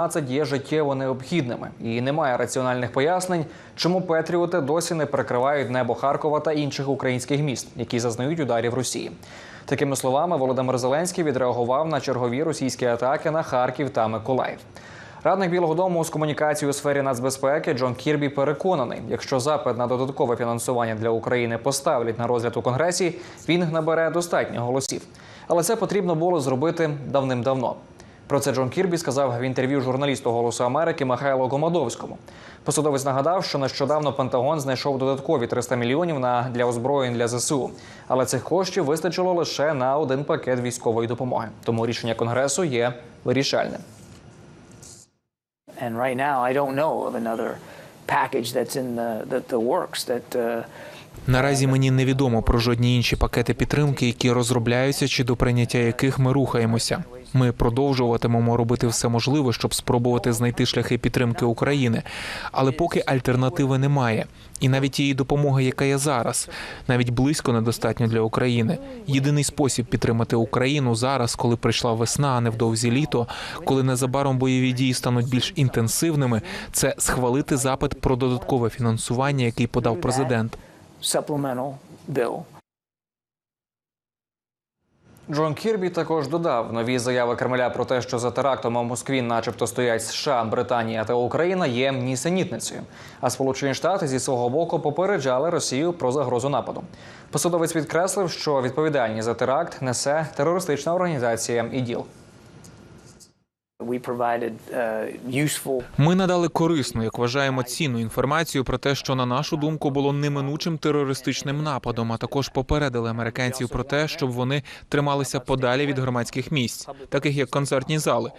F-16 є життєво необхідними, і немає раціональних пояснень, чому Петріоти досі не перекривають небо Харкова та інших українських міст, які зазнають ударів Росії. Такими словами, Володимир Зеленський відреагував на чергові російські атаки на Харків та Миколаїв. Радник Білого Дому з комунікації у сфері нацбезпеки Джон Кірбі переконаний, якщо запит на додаткове фінансування для України поставлять на розгляд у Конгресі, він набере достатньо голосів. Але це потрібно було зробити давним-давно. Про це Джон Кірбі сказав в інтерв'ю журналісту Голосу Америки Михайлу Гомадовському. Посадовець нагадав, що нещодавно Пентагон знайшов додаткові 300 мільйонів на для озброєнь для ЗСУ, але цих коштів вистачило лише на один пакет військової допомоги. Тому рішення конгресу є вирішальним. And right now, I don't know of another package that's in the, the, the works that uh, Наразі мені невідомо про жодні інші пакети підтримки, які розробляються чи до прийняття яких ми рухаємося. Ми продовжуватимемо робити все можливе, щоб спробувати знайти шляхи підтримки України, але поки альтернативи немає. І навіть тієї допомоги, яка є зараз, навіть близько недостатньо для України. Єдиний спосіб підтримати Україну зараз, коли прийшла весна, а невдовзі літо, коли незабаром бойові дії стануть більш інтенсивними, це схвалити запит про додаткове фінансування, який подав президент. supplemental bill. Джон Кірбі також додав нові заяви Кремля про те, що за терактом у Москві, начебто, стоять США, Британія та Україна, є нісенітницею. А Сполучені Штати зі свого боку попереджали Росію про загрозу нападу. Посадовець підкреслив, що відповідальність за теракт несе терористична організація ІДІЛ. Ми надали корисну, як вважаємо, цінну інформацію про те, що на нашу думку було неминучим терористичним нападом. А також попередили американців про те, щоб вони трималися подалі від громадських місць, таких як концертні зали.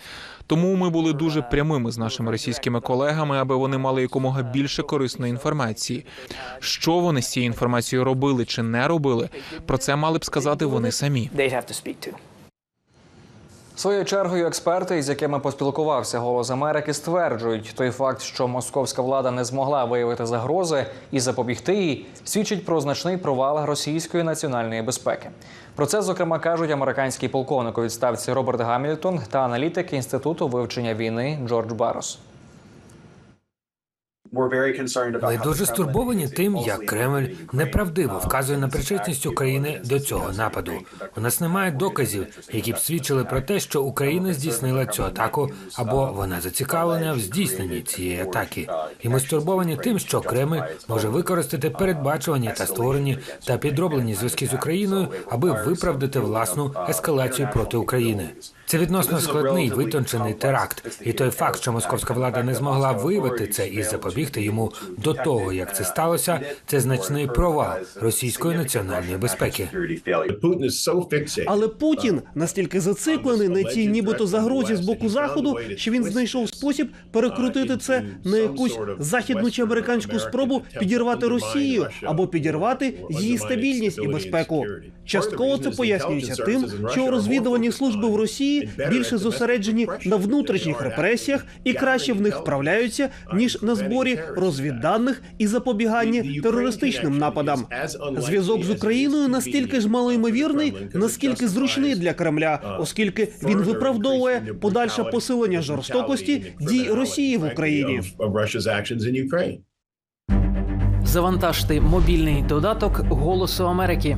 Тому ми були дуже прямими з нашими російськими колегами, аби вони мали якомога більше корисної інформації. Що вони з цією інформацією робили чи не робили, про це мали б сказати вони самі. Своєю чергою експерти, з якими поспілкувався голос Америки, стверджують, той факт, що московська влада не змогла виявити загрози і запобігти їй, свідчить про значний провал російської національної безпеки. Про це зокрема кажуть американський полковник у відставці Роберт Гамільтон та аналітик інституту вивчення війни Джордж Барос. Ми дуже стурбовані тим, як Кремль неправдиво вказує на причетність України до цього нападу. У нас немає доказів, які б свідчили про те, що Україна здійснила цю атаку, або вона зацікавлена в здійсненні цієї атаки. І ми стурбовані тим, що Кремль може використати передбачувані та створені та підроблені зв'язки з Україною, аби виправдати власну ескалацію проти України. Це відносно складний витончений теракт, і той факт, що московська влада не змогла виявити це і запобігти йому до того, як це сталося, це значний провал російської національної безпеки. Але Путін настільки зациклений на цій нібито загрозі з боку заходу, що він знайшов спосіб перекрутити це на якусь західну чи американську спробу підірвати Росію або підірвати її стабільність і безпеку. Частково це пояснюється тим, що розвідувальні служби в Росії більше зосереджені на внутрішніх репресіях і краще в них вправляються ніж на зборі розвідданих і запобіганні терористичним нападам. Зв'язок з Україною настільки ж малоймовірний, наскільки зручний для Кремля, оскільки він виправдовує подальше посилення жорстокості дій Росії в Україні. Завантажте мобільний додаток Голосу Америки.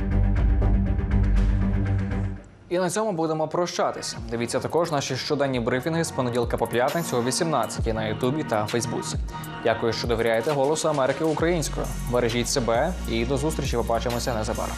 І на цьому будемо прощатися. Дивіться також наші щоденні брифінги з понеділка по п'ятницю о 18 на Ютубі та Фейсбуці. Дякую, що довіряєте Голосу Америки українською. Бережіть себе і до зустрічі. Побачимося незабаром.